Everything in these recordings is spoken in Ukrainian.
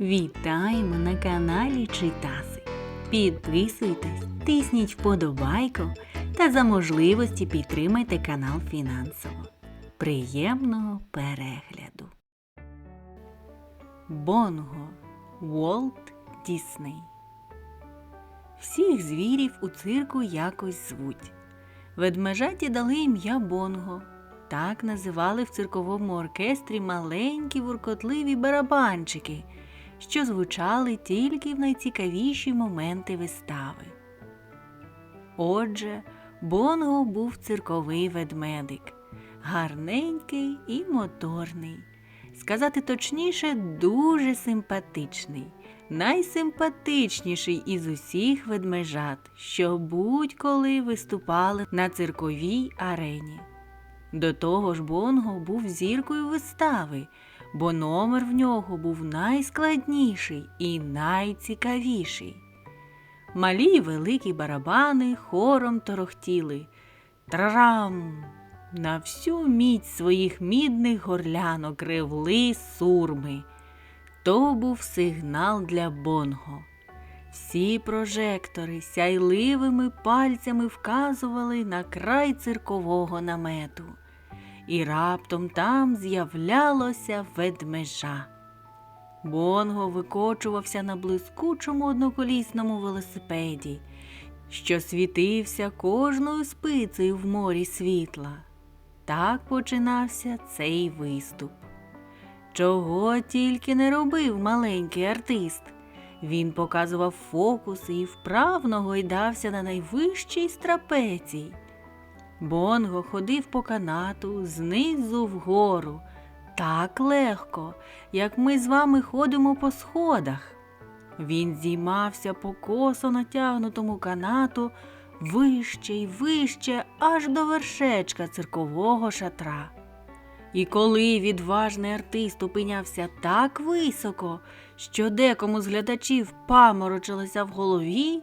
Вітаємо на каналі Читаси. Підписуйтесь, тисніть вподобайку та за можливості підтримайте канал фінансово. Приємного перегляду. Бонго Уолт Дісней. Всіх звірів у цирку якось звуть. Ведмежаті дали ім'я Бонго. Так називали в цирковому оркестрі маленькі вуркотливі барабанчики, що звучали тільки в найцікавіші моменти вистави. Отже, Бонго був цирковий ведмедик, гарненький і моторний. Сказати точніше, дуже симпатичний, найсимпатичніший із усіх ведмежат, що будь-коли виступали на цирковій арені. До того ж, Бонго був зіркою вистави, бо номер в нього був найскладніший і найцікавіший. Малі й великі барабани хором торохтіли. Трарам! На всю міць своїх мідних горлянок ревли сурми. То був сигнал для Бонго. Всі прожектори сяйливими пальцями вказували на край циркового намету, і раптом там з'являлося ведмежа. Бонго викочувався на блискучому одноколісному велосипеді, що світився кожною спицею в морі світла. Так починався цей виступ. Чого тільки не робив маленький артист. Він показував фокуси і вправно гойдався на найвищій страпеції. Бонго ходив по канату знизу вгору, так легко, як ми з вами ходимо по сходах. Він зіймався по косо натягнутому канату вище й вище аж до вершечка циркового шатра. І коли відважний артист опинявся так високо, що декому з глядачів паморочилося в голові,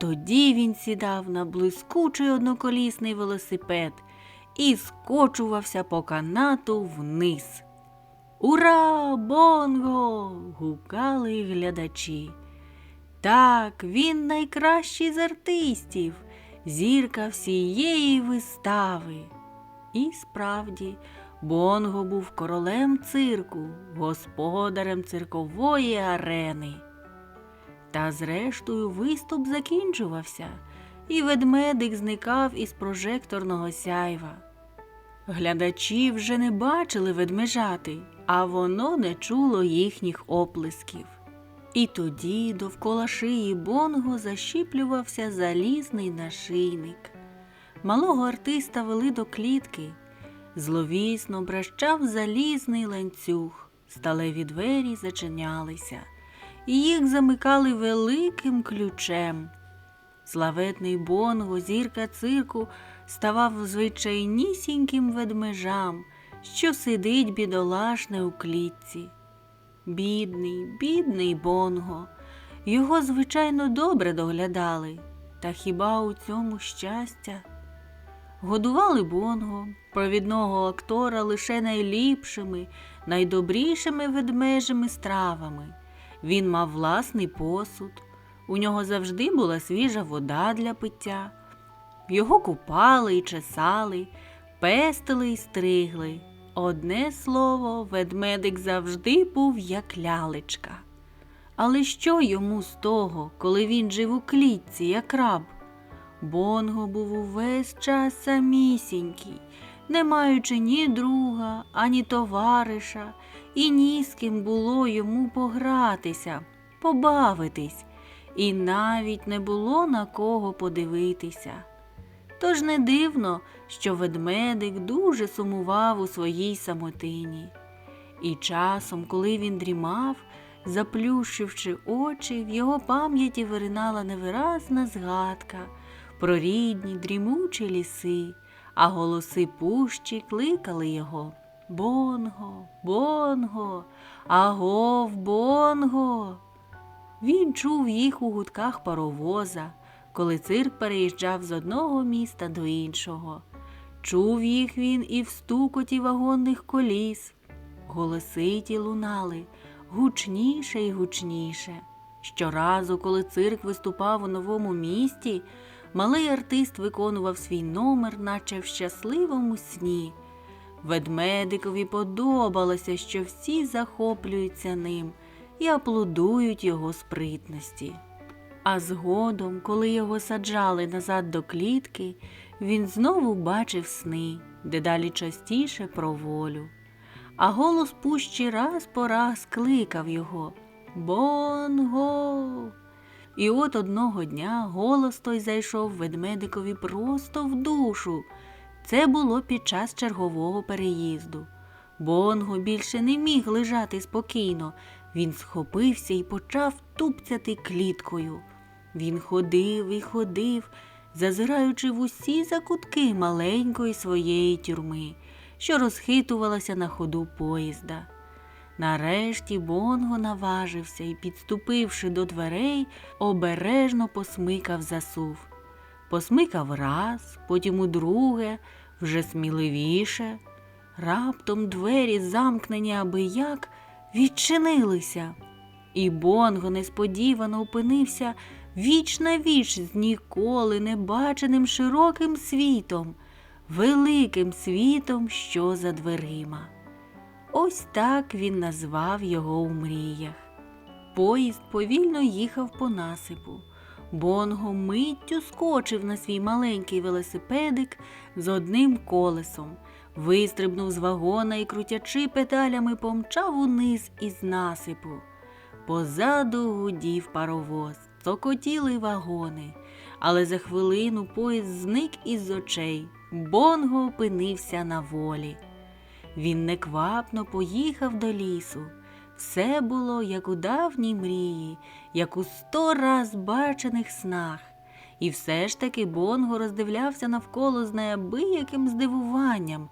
тоді він сідав на блискучий одноколісний велосипед і скочувався по канату вниз. Ура, Бонго! гукали глядачі. Так, він найкращий з артистів, зірка всієї вистави. І справді, Бонго був королем цирку, господарем циркової арени. Та зрештою виступ закінчувався, і ведмедик зникав із прожекторного сяйва. Глядачі вже не бачили ведмежати, а воно не чуло їхніх оплесків. І тоді довкола шиї Бонго защіплювався залізний нашийник. Малого артиста вели до клітки. Зловісно брещав залізний ланцюг, сталеві двері зачинялися, і їх замикали великим ключем. Славетний Бонго, зірка цирку, ставав звичайнісіньким ведмежам, що сидить бідолашне у клітці. Бідний, бідний Бонго. Його, звичайно, добре доглядали, та хіба у цьому щастя? Годували Бонго, провідного актора лише найліпшими, найдобрішими ведмежими стравами. Він мав власний посуд, у нього завжди була свіжа вода для пиття. Його купали і чесали, пестили і стригли. Одне слово, ведмедик завжди був як лялечка. Але що йому з того, коли він жив у клітці, як раб? Бонго був увесь час самісінький, не маючи ні друга, ані товариша, і ні з ким було йому погратися, побавитись, і навіть не було на кого подивитися. Тож не дивно, що ведмедик дуже сумував у своїй самотині. І часом, коли він дрімав, заплющивши очі, в його пам'яті виринала невиразна згадка про рідні дрімучі ліси, а голоси пущі кликали його Бонго, Бонго, агов, Бонго. Він чув їх у гудках паровоза, коли цирк переїжджав з одного міста до іншого. Чув їх він і в стукоті вагонних коліс. Голоси ті лунали гучніше і гучніше. Щоразу, коли цирк виступав у новому місті, малий артист виконував свій номер, наче в щасливому сні. Ведмедикові подобалося, що всі захоплюються ним і аплодують його спритності. А згодом, коли його саджали назад до клітки, він знову бачив сни, дедалі частіше про волю. А голос пущі раз по раз кликав його Бонго. І от одного дня голос той зайшов ведмедикові просто в душу. Це було під час чергового переїзду. Бонго більше не міг лежати спокійно. Він схопився і почав тупцяти кліткою. Він ходив і ходив, зазираючи в усі закутки маленької своєї тюрми, що розхитувалася на ходу поїзда. Нарешті Бонго наважився і, підступивши до дверей, обережно посмикав засув. Посмикав раз, потім удруге, вже сміливіше. Раптом двері, замкнені аби як, відчинилися, і Бонго несподівано опинився віч на віч з ніколи не баченим широким світом, великим світом, що за дверима. Ось так він назвав його у мріях. Поїзд повільно їхав по насипу. Бонго миттю скочив на свій маленький велосипедик з одним колесом, вистрибнув з вагона і, крутячи педалями, помчав униз із насипу. Позаду гудів паровоз, цокотіли вагони, але за хвилину поїзд зник із очей. Бонго опинився на волі. Він неквапно поїхав до лісу. Все було, як у давній мрії, як у сто раз бачених снах. І все ж таки Бонго роздивлявся навколо з неабияким здивуванням,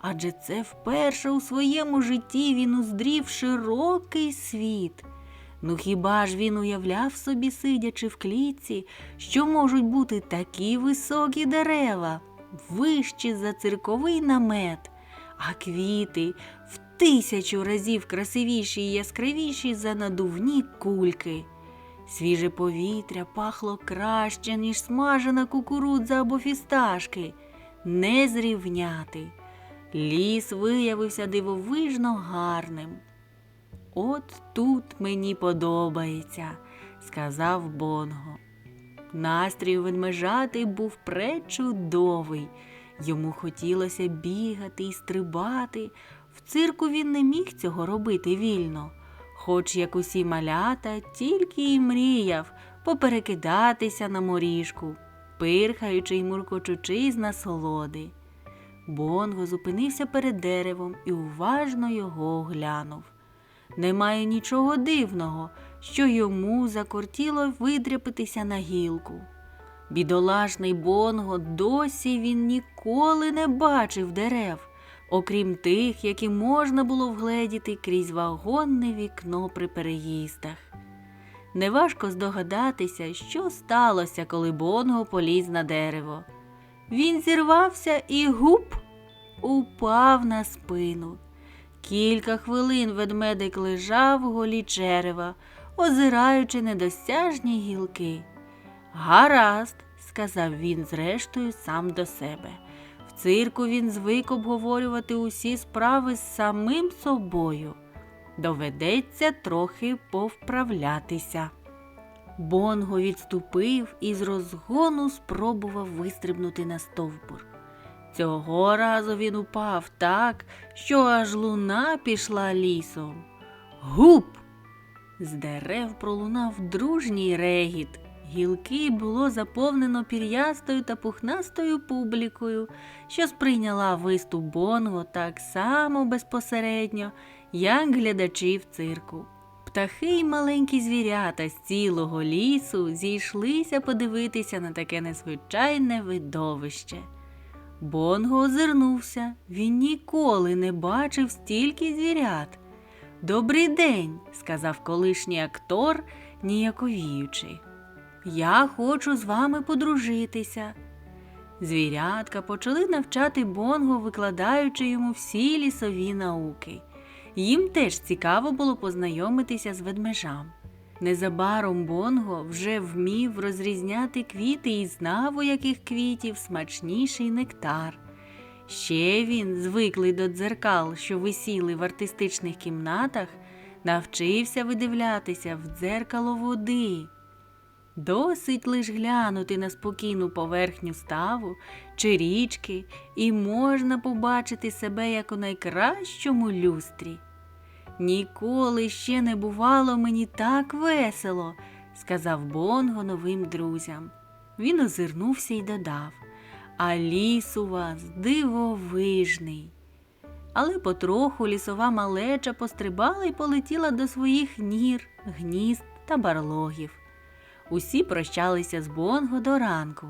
адже це вперше у своєму житті він уздрів широкий світ. Ну хіба ж він уявляв собі, сидячи в клітці, що можуть бути такі високі дерева, вищі за цирковий намет, а квіти в тисячу разів красивіші і яскравіші за надувні кульки. Свіже повітря пахло краще, ніж смажена кукурудза або фісташки. Не зрівняти. Ліс виявився дивовижно гарним. От тут мені подобається, сказав Бонго. Настрій у ведмежати був пречудовий. Йому хотілося бігати і стрибати. В цирку він не міг цього робити вільно, хоч, як усі малята, тільки й мріяв поперекидатися на моріжку, пирхаючи й муркочучи з насолоди. Бонго зупинився перед деревом і уважно його оглянув. Немає нічого дивного, що йому закортіло видряпитися на гілку. Бідолашний Бонго досі він ніколи не бачив дерев, окрім тих, які можна було вгледіти крізь вагонне вікно при переїздах. Неважко здогадатися, що сталося, коли Бонго поліз на дерево. Він зірвався і гуп упав на спину. Кілька хвилин ведмедик лежав у голі черева, озираючи недосяжні гілки. Гаразд, сказав він зрештою сам до себе. Цирку він звик обговорювати усі справи з самим собою. Доведеться трохи повправлятися. Бонго відступив і з розгону спробував вистрибнути на стовбур. Цього разу він упав так, що аж луна пішла лісом. Гуп! З дерев пролунав дружній регіт. Гілки було заповнено пір'ястою та пухнастою публікою, що сприйняла виступ Бонго так само безпосередньо, як глядачі в цирку. Птахи й маленькі звірята з цілого лісу зійшлися подивитися на таке незвичайне видовище. Бонго озирнувся, він ніколи не бачив стільки звірят. Добрий день, сказав колишній актор, ніяковіючи. Я хочу з вами подружитися. Звірятка почали навчати Бонго, викладаючи йому всі лісові науки. Їм теж цікаво було познайомитися з ведмежам. Незабаром Бонго вже вмів розрізняти квіти і знав, у яких квітів смачніший нектар. Ще він, звиклий до дзеркал, що висіли в артистичних кімнатах, навчився видивлятися в дзеркало води. Досить лиш глянути на спокійну поверхню ставу чи річки, і можна побачити себе як у найкращому люстрі. Ніколи ще не бувало мені так весело, сказав Бонго новим друзям. Він озирнувся і додав А ліс у вас дивовижний. Але потроху лісова малеча пострибала і полетіла до своїх нір, гнізд та барлогів. Усі прощалися з Бонго до ранку,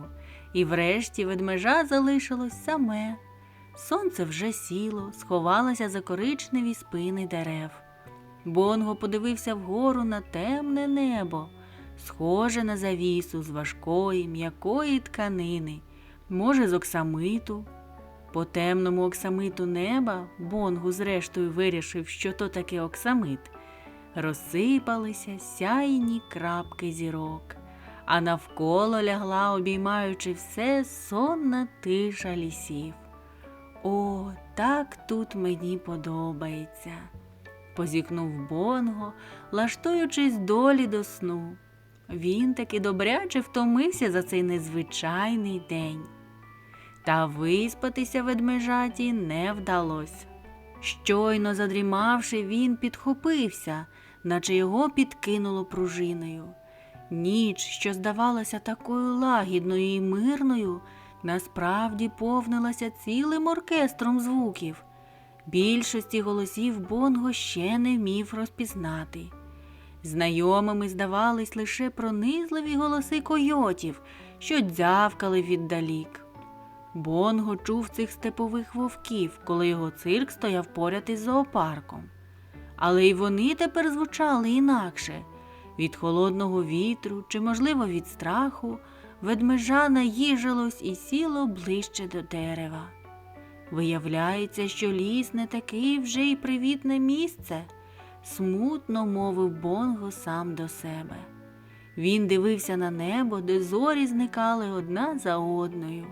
і врешті ведмежа залишилось саме. Сонце вже сіло, сховалося за коричневі спини дерев. Бонго подивився вгору на темне небо, схоже на завісу з важкої, м'якої тканини, може, з оксамиту. По темному оксамиту неба Бонгу зрештою вирішив, що то таке оксамит, розсипалися сяйні крапки зірок, а навколо лягла, обіймаючи все, сонна тиша лісів. О, так тут мені подобається, позікнув Бонго, лаштуючись долі до сну. Він таки добряче втомився за цей незвичайний день. Та виспатися ведмежаті не вдалося. Щойно задрімавши, він підхопився, наче його підкинуло пружиною. Ніч, що здавалася такою лагідною і мирною, насправді повнилася цілим оркестром звуків. Більшості голосів Бонго ще не вмів розпізнати. Знайомими здавались лише пронизливі голоси койотів, що дзявкали віддалік. Бонго чув цих степових вовків, коли його цирк стояв поряд із зоопарком. Але й вони тепер звучали інакше від холодного вітру чи, можливо, від страху, ведмежа наїжилось і сіло ближче до дерева. Виявляється, що ліс не такий вже й привітне місце, смутно мовив Бонго сам до себе. Він дивився на небо, де зорі зникали одна за одною.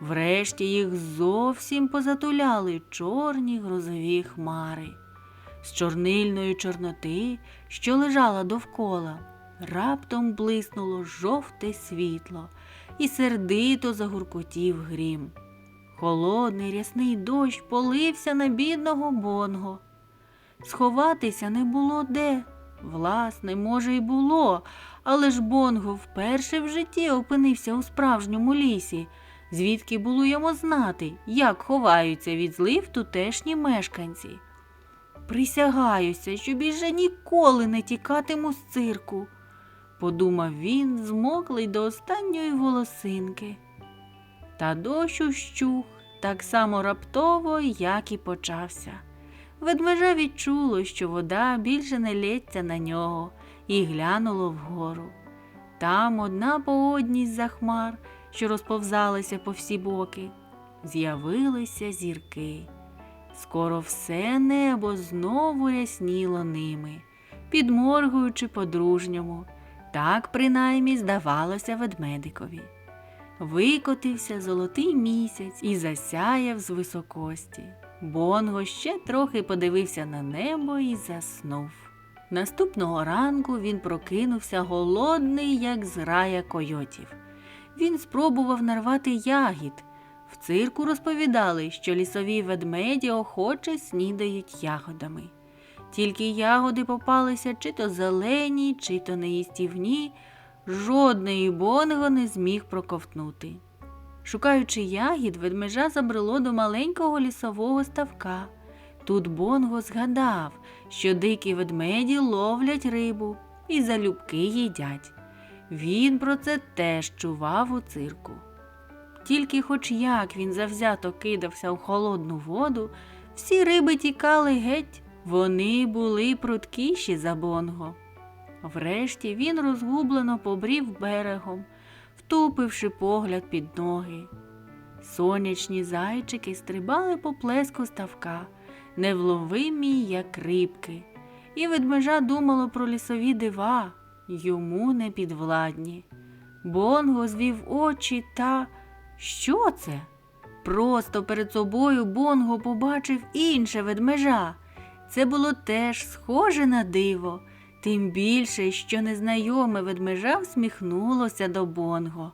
Врешті їх зовсім позатуляли чорні грозові хмари. З чорнильної чорноти, що лежала довкола, раптом блиснуло жовте світло і сердито загуркотів грім. Холодний рясний дощ полився на бідного Бонго. Сховатися не було де. Власне, може, й було, але ж Бонго вперше в житті опинився у справжньому лісі, звідки було йому знати, як ховаються від злив тутешні мешканці. Присягаюся, що більше ніколи не тікатиму з цирку, подумав він, змоклий до останньої волосинки. Та дощ ущух так само раптово, як і почався. Ведмежа відчуло, що вода більше не лється на нього, і глянуло вгору. Там одна по одній з-за хмар, що розповзалися по всі боки, з'явилися зірки. Скоро все небо знову рясніло ними, підморгуючи по-дружньому, так принаймні здавалося ведмедикові. Викотився золотий місяць і засяяв з високості. Бонго ще трохи подивився на небо і заснув. Наступного ранку він прокинувся голодний, як зграя койотів. Він спробував нарвати ягід. В цирку розповідали, що лісові ведмеді охоче снідають ягодами. Тільки ягоди попалися чи то зелені, чи то неїстівні, жодної бонго не зміг проковтнути. Шукаючи ягід, ведмежа забрело до маленького лісового ставка. Тут Бонго згадав, що дикі ведмеді ловлять рибу і залюбки їдять. Він про це теж чував у цирку. Тільки хоч як він завзято кидався в холодну воду, всі риби тікали геть, вони були пруткіші за Бонго. Врешті він розгублено побрів берегом, втупивши погляд під ноги. Сонячні зайчики стрибали по плеску ставка, невловимі, як рибки. І ведмежа думало про лісові дива, йому не підвладні. Бонго звів очі та що це? Просто перед собою Бонго побачив інше ведмежа. Це було теж схоже на диво, тим більше, що незнайоме ведмежа всміхнулося до Бонго.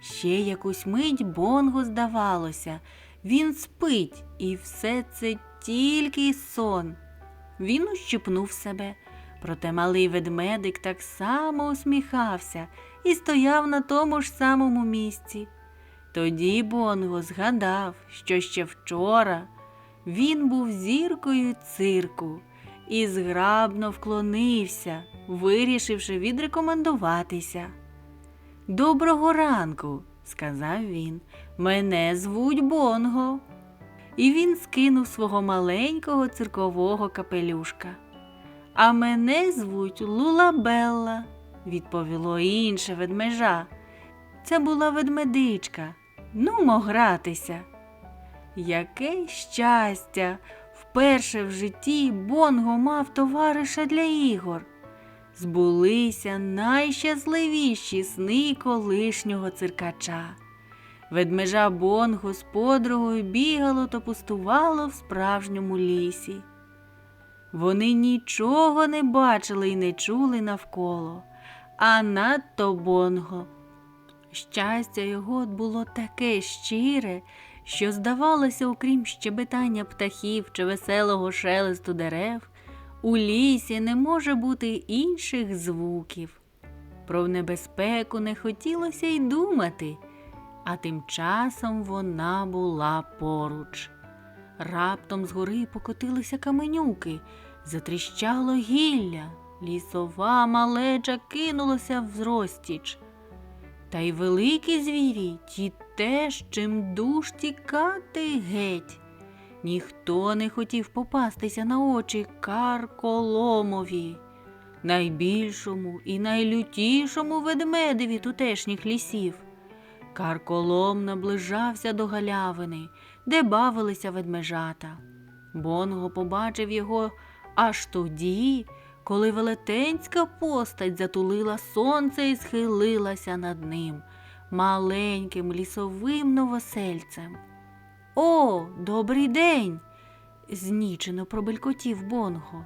Ще якусь мить Бонго здавалося, він спить, і все це тільки сон. Він ущипнув себе, проте малий ведмедик так само усміхався і стояв на тому ж самому місці. Тоді Бонго згадав, що ще вчора він був зіркою цирку і зграбно вклонився, вирішивши відрекомендуватися. Доброго ранку, сказав він. Мене звуть Бонго. І він скинув свого маленького циркового капелюшка. А мене звуть Лулабелла, відповіло інше ведмежа. Це була ведмедичка. Нумо гратися. Яке щастя! Вперше в житті Бонго мав товариша для ігор. Збулися найщасливіші сни колишнього циркача. Ведмежа Бонго з подругою бігало та пустувало в справжньому лісі. Вони нічого не бачили і не чули навколо, а надто Бонго. Щастя його було таке щире, що, здавалося, окрім щебетання птахів чи веселого шелесту дерев, у лісі не може бути інших звуків. Про небезпеку не хотілося й думати, а тим часом вона була поруч. Раптом згори покотилися каменюки, затріщало гілля, лісова малеча кинулася в зростіч. Та й великі звірі, ті теж чим душ тікати геть. Ніхто не хотів попастися на очі карколомові, найбільшому і найлютішому ведмедеві тутешніх лісів. Карколом наближався до галявини, де бавилися ведмежата. Бонго побачив його аж тоді, коли велетенська постать затулила сонце і схилилася над ним, маленьким лісовим новосельцем. О, добрий день! знічено пробелькотів Бонго.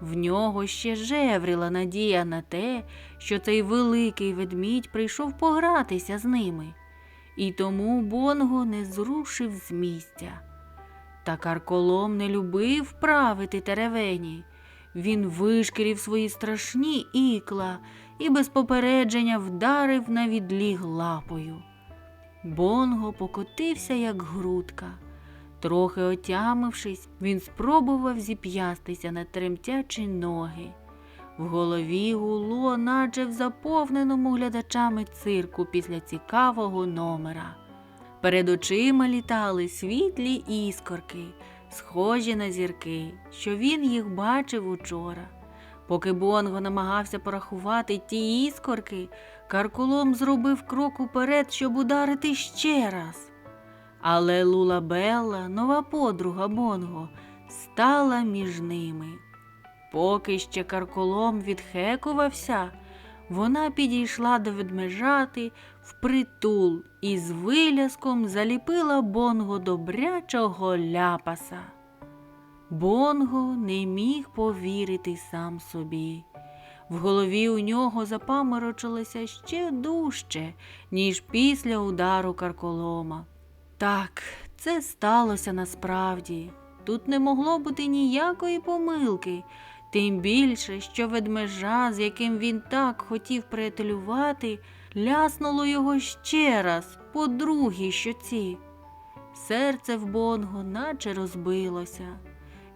В нього ще жевріла надія на те, що цей великий ведмідь прийшов погратися з ними, і тому Бонго не зрушив з місця. Та карколом не любив правити теревені. Він вишкірів свої страшні ікла і без попередження вдарив на відліг лапою. Бонго покотився, як грудка. Трохи отямившись, він спробував зіп'ястися на тремтячі ноги. В голові гуло, наче в заповненому глядачами цирку після цікавого номера. Перед очима літали світлі іскорки, схожі на зірки, що він їх бачив учора. Поки Бонго намагався порахувати ті іскорки, Каркулом зробив крок уперед, щоб ударити ще раз. Але Лулабелла, нова подруга Бонго, стала між ними. Поки ще карколом відхекувався, вона підійшла до ведмежати впритул і з виляском заліпила Бонго добрячого ляпаса. Бонго не міг повірити сам собі. В голові у нього запаморочилося ще дужче, ніж після удару карколома. Так, це сталося насправді. Тут не могло бути ніякої помилки, тим більше, що ведмежа, з яким він так хотів приятелювати, ляснуло його ще раз по другій щоці. Серце в Бонго наче розбилося.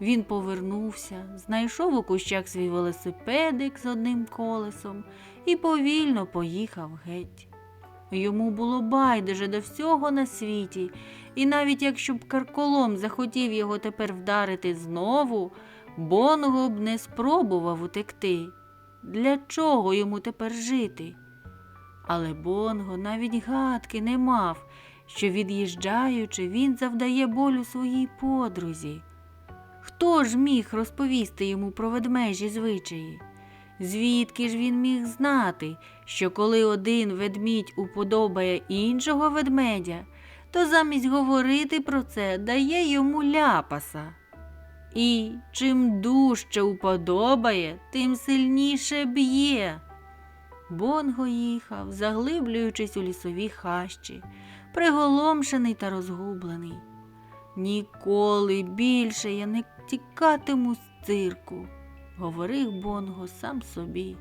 Він повернувся, знайшов у кущах свій велосипедик з одним колесом і повільно поїхав геть. Йому було байдуже до всього на світі, і навіть якщо б карколом захотів його тепер вдарити знову, Бонго б не спробував утекти. Для чого йому тепер жити? Але Бонго навіть гадки не мав, що, від'їжджаючи, він завдає болю своїй подрузі. Хто ж міг розповісти йому про ведмежі звичаї? Звідки ж він міг знати, що коли один ведмідь уподобає іншого ведмедя, то замість говорити про це дає йому ляпаса. І чим дужче уподобає, тим сильніше б'є. Бонго їхав, заглиблюючись у лісові хащі, приголомшений та розгублений. Ніколи більше я не тікатиму з цирку, говорив Бонго сам собі.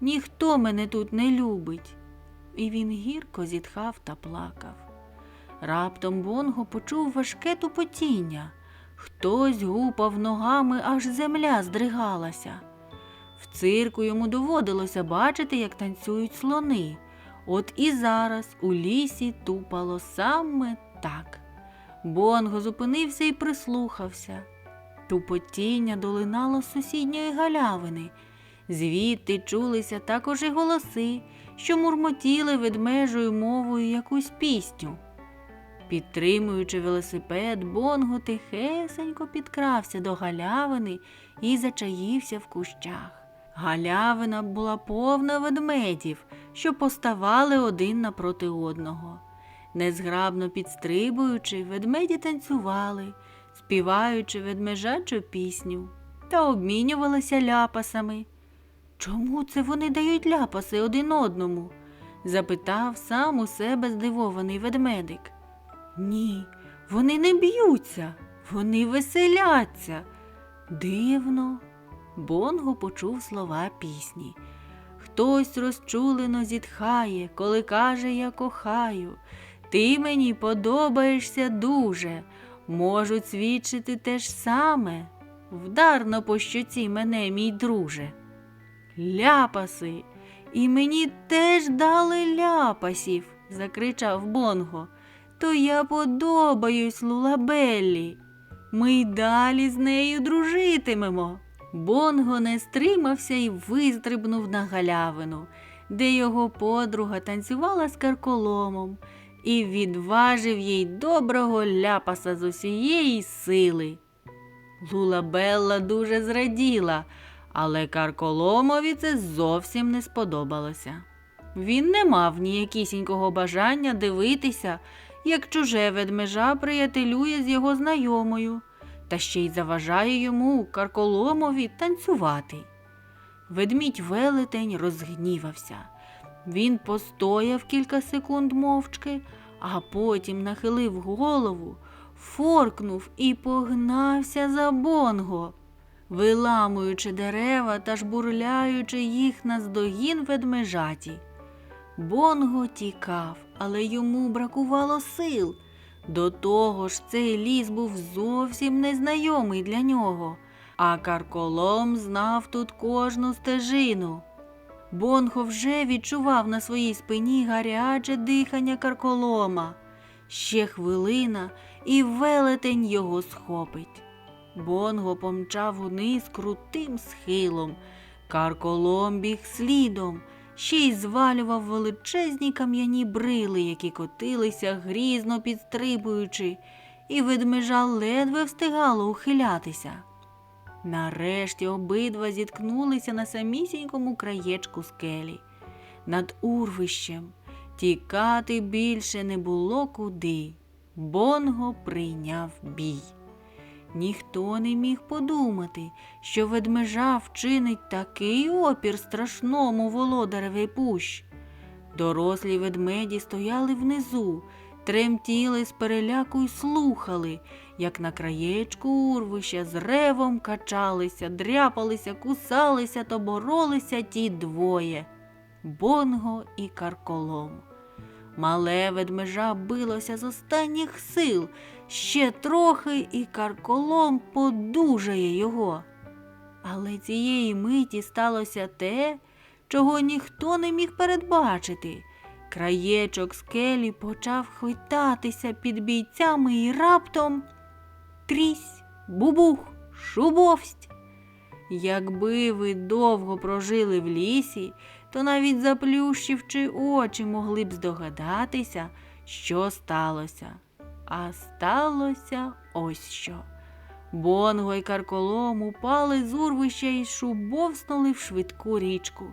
Ніхто мене тут не любить. І він гірко зітхав та плакав. Раптом Бонго почув важке тупотіння. Хтось гупав ногами, аж земля здригалася. В цирку йому доводилося бачити, як танцюють слони. От і зараз у лісі тупало саме так. Бонго зупинився і прислухався. Тупотіння долинало з сусідньої галявини. Звідти чулися також і голоси, що мурмотіли ведмежою мовою якусь пісню. Підтримуючи велосипед, Бонго тихесенько підкрався до галявини і зачаївся в кущах. Галявина була повна ведмедів, що поставали один напроти одного. Незграбно підстрибуючи, ведмеді танцювали, співаючи ведмежачу пісню та обмінювалися ляпасами. Чому це вони дають ляпаси один одному? запитав сам у себе здивований ведмедик. Ні, вони не б'ються, вони веселяться. Дивно. Бонго почув слова пісні. Хтось розчулено зітхає, коли каже я кохаю. Ти мені подобаєшся дуже, можуть свідчити те ж саме. Вдарно по щоці мене, мій друже. Ляпаси, і мені теж дали ляпасів, закричав Бонго. То я подобаюсь Лулабеллі. Ми й далі з нею дружитимемо. Бонго не стримався і вистрибнув на галявину, де його подруга танцювала з карколомом і відважив їй доброго ляпаса з усієї сили. Лулабелла дуже зраділа, але карколомові це зовсім не сподобалося. Він не мав ніякісінького бажання дивитися, як чуже ведмежа приятелює з його знайомою, та ще й заважає йому карколомові танцювати. Ведмідь велетень розгнівався. Він постояв кілька секунд мовчки, а потім нахилив голову, форкнув і погнався за бонго, виламуючи дерева та жбурляючи їх на здогін ведмежаті. Бонго тікав, але йому бракувало сил. До того ж, цей ліс був зовсім незнайомий для нього, а карколом знав тут кожну стежину. Бонго вже відчував на своїй спині гаряче дихання карколома. Ще хвилина, і велетень його схопить. Бонго помчав униз крутим схилом. Карколом біг слідом, ще й звалював величезні кам'яні брили, які котилися, грізно підстрибуючи, і ведмежа ледве встигало ухилятися. Нарешті обидва зіткнулися на самісінькому краєчку скелі. Над урвищем тікати більше не було куди. Бонго прийняв бій. Ніхто не міг подумати, що ведмежа вчинить такий опір страшному володареві пущ. Дорослі ведмеді стояли внизу, тремтіли з переляку й слухали, як на краєчку урвища з ревом качалися, дряпалися, кусалися та боролися ті двоє Бонго і Карколом. Мале ведмежа билося з останніх сил, ще трохи і карколом подужає його. Але цієї миті сталося те, чого ніхто не міг передбачити. Краєчок скелі почав хитатися під бійцями і раптом трісь, бубух, шубовсть. Якби ви довго прожили в лісі, то навіть заплющивши очі, могли б здогадатися, що сталося. А сталося ось що. Бонго й карколом упали з урвища і шубовснули в швидку річку.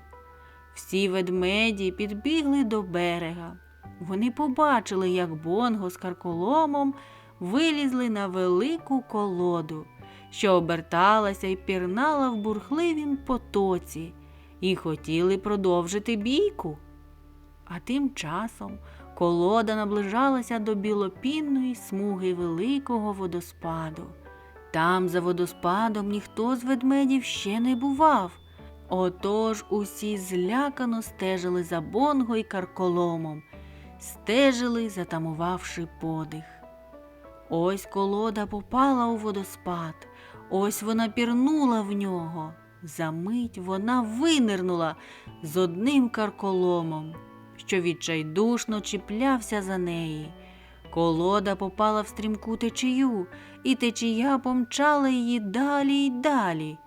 Всі ведмеді підбігли до берега. Вони побачили, як Бонго з карколомом вилізли на велику колоду, що оберталася і пірнала в бурхливім потоці, і хотіли продовжити бійку. А тим часом колода наближалася до білопінної смуги великого водоспаду. Там, за водоспадом, ніхто з ведмедів ще не бував. Отож усі злякано стежили за Бонго й карколомом, стежили, затамувавши подих. Ось колода попала у водоспад, ось вона пірнула в нього. Замить вона винирнула з одним карколомом, що відчайдушно чіплявся за неї. Колода попала в стрімку течію, і течія помчала її далі й далі.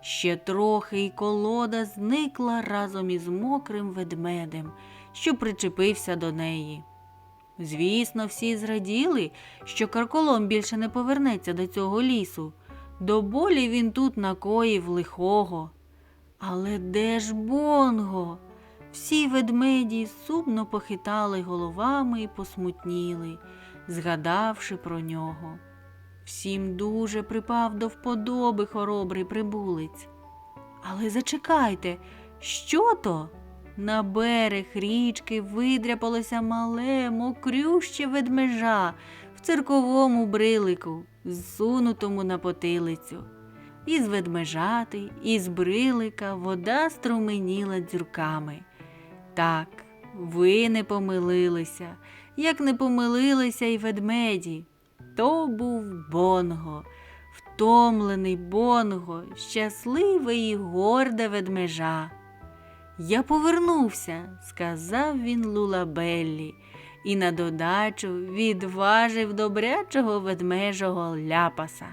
Ще трохи й колода зникла разом із мокрим ведмедем, що причепився до неї. Звісно, всі зраділи, що карколом більше не повернеться до цього лісу. До болі він тут накоїв лихого. Але де ж Бонго? Всі ведмеді сумно похитали головами і посмутніли, згадавши про нього. Всім дуже припав до вподоби хоробрий прибулець. Але зачекайте, що то? На берег річки видряпалося мале, мокрюще ведмежа в цирковому брилику, зсунутому на потилицю. Із ведмежати, із брилика вода струменіла дзюрками. Так, ви не помилилися, як не помилилися й ведмеді. То був Бонго, втомлений Бонго, щасливий і горде ведмежа. Я повернувся, сказав він Лулабеллі, і на додачу відважив добрячого ведмежого ляпаса.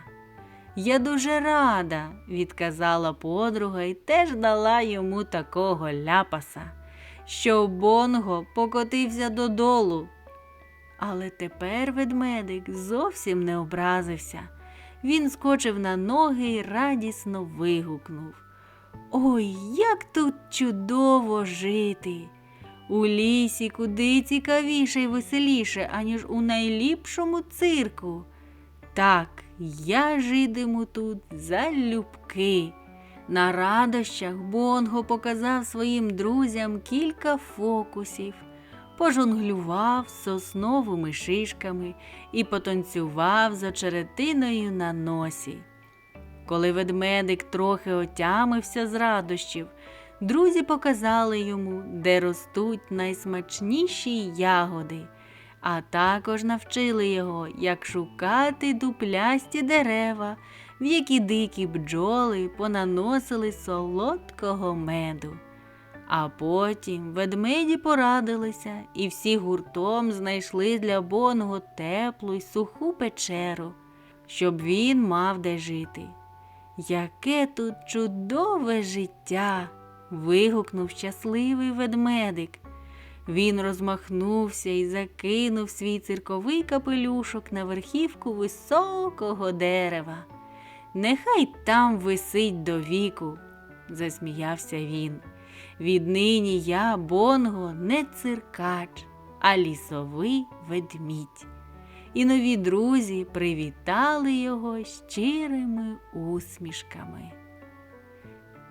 Я дуже рада, відказала подруга і теж дала йому такого ляпаса, що Бонго покотився додолу. Але тепер ведмедик зовсім не образився. Він скочив на ноги і радісно вигукнув. Ой, як тут чудово жити! У лісі куди цікавіше і веселіше, аніж у найліпшому цирку. Так, я житиму тут залюбки. На радощах Бонго показав своїм друзям кілька фокусів, пожонглював сосновими шишками і потанцював з очеретиною на носі. Коли ведмедик трохи отямився з радощів, друзі показали йому, де ростуть найсмачніші ягоди, а також навчили його, як шукати дуплясті дерева, в які дикі бджоли понаносили солодкого меду. А потім ведмеді порадилися і всі гуртом знайшли для Бонго теплу й суху печеру, щоб він мав де жити. Яке тут чудове життя. вигукнув щасливий ведмедик. Він розмахнувся і закинув свій цирковий капелюшок на верхівку високого дерева. Нехай там висить до віку, засміявся він. Віднині я, Бонго, не циркач, а лісовий ведмідь. І нові друзі привітали його щирими усмішками.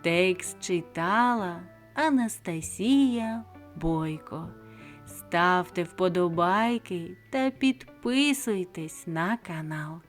Текст читала Анастасія Бойко. Ставте вподобайки та підписуйтесь на канал.